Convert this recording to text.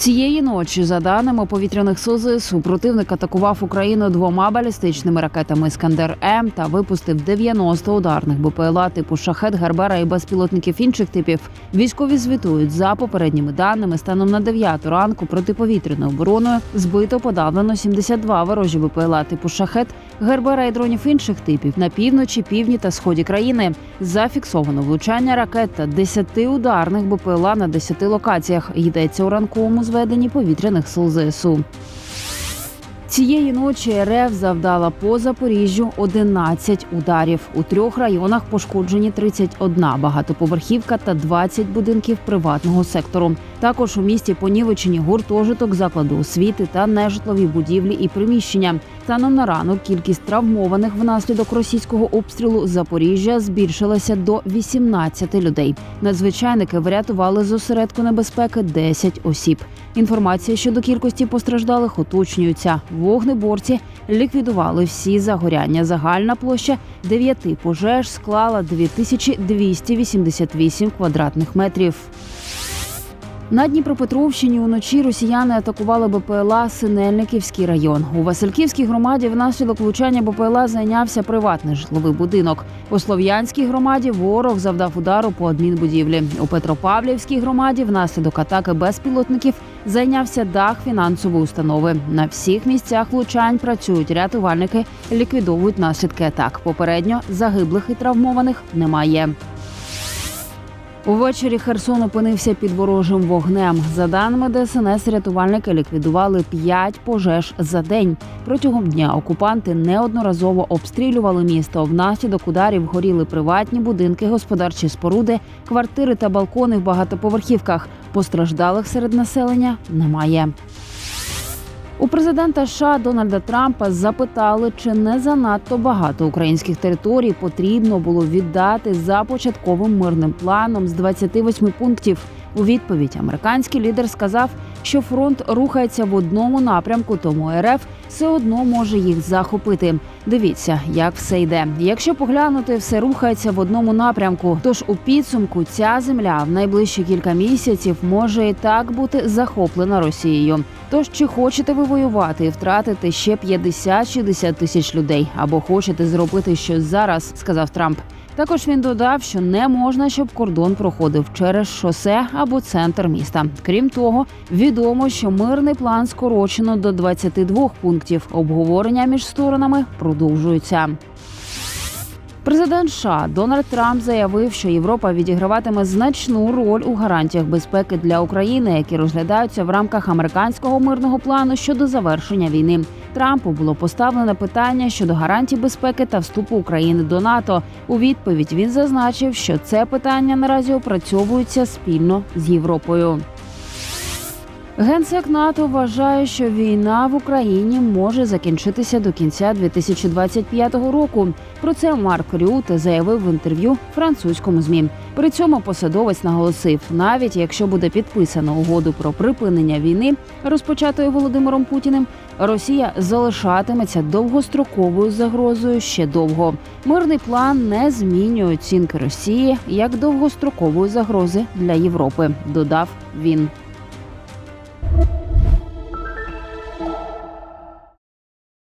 Цієї ночі, за даними повітряних сил ЗСУ, противник атакував Україну двома балістичними ракетами Іскандер М та випустив 90 ударних БПЛА типу шахет, Гербера і безпілотників інших типів. Військові звітують за попередніми даними. Станом на 9 ранку протиповітряною обороною збито подавлено 72 ворожі БПЛА типу шахет, Гербера і дронів інших типів на півночі, півдні та сході країни. Зафіксовано влучання ракет та 10 ударних БПЛА на 10 локаціях. Йдеться у ранковому зведенні повітряних сил ЗСУ. Цієї ночі РФ завдала по Запоріжжю 11 ударів. У трьох районах пошкоджені 31 багатоповерхівка та 20 будинків приватного сектору. Також у місті понівечені гуртожиток, закладу освіти та нежитлові будівлі і приміщення. Станом на ранок кількість травмованих внаслідок російського обстрілу Запоріжжя збільшилася до 18 людей. Надзвичайники врятували з осередку небезпеки 10 осіб. Інформація щодо кількості постраждалих уточнюється. Вогнеборці ліквідували всі загоряння. Загальна площа дев'яти пожеж склала 2288 квадратних метрів. На Дніпропетровщині уночі росіяни атакували БПЛА Синельниківський район. У Васильківській громаді внаслідок влучання БПЛА зайнявся приватний житловий будинок. У Слов'янській громаді ворог завдав удару по адмінбудівлі. У Петропавлівській громаді внаслідок атаки безпілотників зайнявся дах фінансової установи. На всіх місцях влучань працюють рятувальники, ліквідовують наслідки атак. Попередньо загиблих і травмованих немає. Увечері Херсон опинився під ворожим вогнем. За даними ДСНС, рятувальники ліквідували п'ять пожеж за день. Протягом дня окупанти неодноразово обстрілювали місто. Внаслідок ударів горіли приватні будинки, господарчі споруди, квартири та балкони в багатоповерхівках. Постраждалих серед населення немає. У президента США Дональда Трампа запитали, чи не занадто багато українських територій потрібно було віддати за початковим мирним планом з 28 пунктів. У відповідь американський лідер сказав, що фронт рухається в одному напрямку, тому РФ все одно може їх захопити. Дивіться, як все йде. Якщо поглянути, все рухається в одному напрямку. Тож у підсумку ця земля в найближчі кілька місяців може і так бути захоплена Росією. Тож чи хочете ви воювати і втратити ще 50-60 тисяч людей, або хочете зробити щось зараз, сказав Трамп. Також він додав, що не можна, щоб кордон проходив через шосе або центр міста. Крім того, відомо, що мирний план скорочено до 22 пунктів. Обговорення між сторонами продовжуються. Президент США Дональд Трамп заявив, що Європа відіграватиме значну роль у гарантіях безпеки для України, які розглядаються в рамках американського мирного плану щодо завершення війни. Трампу було поставлено питання щодо гарантій безпеки та вступу України до НАТО. У відповідь він зазначив, що це питання наразі опрацьовується спільно з Європою. Генсек НАТО вважає, що війна в Україні може закінчитися до кінця 2025 року. Про це Марк Рюте заявив в інтерв'ю французькому змі. При цьому посадовець наголосив, навіть якщо буде підписано угоду про припинення війни, розпочатої Володимиром Путіним, Росія залишатиметься довгостроковою загрозою ще довго. Мирний план не змінює оцінки Росії як довгострокової загрози для Європи. Додав він.